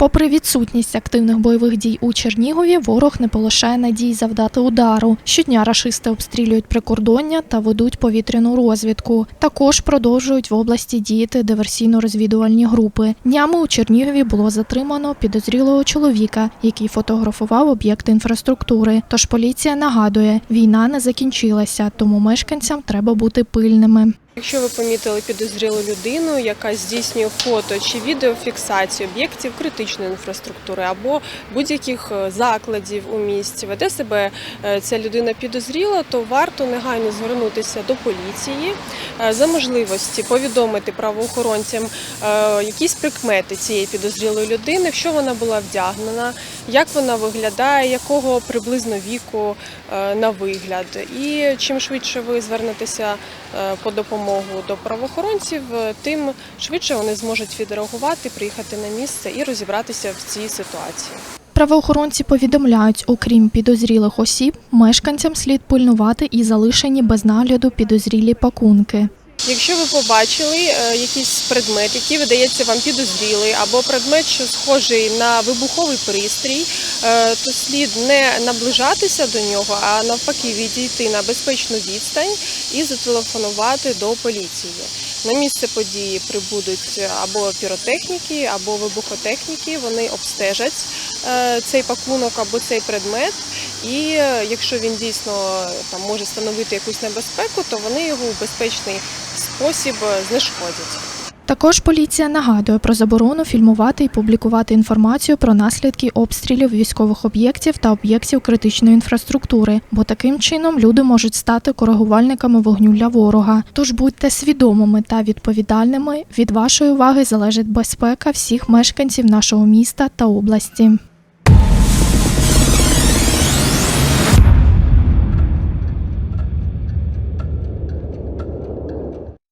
Попри відсутність активних бойових дій у Чернігові, ворог не полишає надій завдати удару. Щодня рашисти обстрілюють прикордоння та ведуть повітряну розвідку. Також продовжують в області діяти диверсійно-розвідувальні групи. Днями у Чернігові було затримано підозрілого чоловіка, який фотографував об'єкти інфраструктури. Тож поліція нагадує, війна не закінчилася, тому мешканцям треба бути пильними. Якщо ви помітили підозрілу людину, яка здійснює фото чи відеофіксацію об'єктів критичної інфраструктури або будь-яких е, закладів у місті, веде себе е, ця людина підозріла, то варто негайно звернутися до поліції е, за можливості повідомити правоохоронцям якісь прикмети цієї підозрілої людини, в що вона була вдягнена, як вона виглядає, якого приблизно віку на вигляд. І чим швидше ви звернетеся по допомогу до правоохоронців, е, тим швидше вони зможуть відреагувати, приїхати на місце і розібратися в цій ситуації. Правоохоронці повідомляють, окрім підозрілих осіб, мешканцям слід пильнувати і залишені без нагляду підозрілі пакунки. Якщо ви побачили е, якийсь предмет, який видається вам підозрілий, або предмет, що схожий на вибуховий пристрій, е, то слід не наближатися до нього, а навпаки відійти на безпечну відстань і зателефонувати до поліції. На місце події прибудуть або піротехніки, або вибухотехніки. Вони обстежать е, цей пакунок або цей предмет. І е, якщо він дійсно е, там може становити якусь небезпеку, то вони його у безпечний спосіб е, знешкодять. Також поліція нагадує про заборону фільмувати і публікувати інформацію про наслідки обстрілів військових об'єктів та об'єктів критичної інфраструктури, бо таким чином люди можуть стати коригувальниками вогню для ворога. Тож будьте свідомими та відповідальними. Від вашої уваги залежить безпека всіх мешканців нашого міста та області.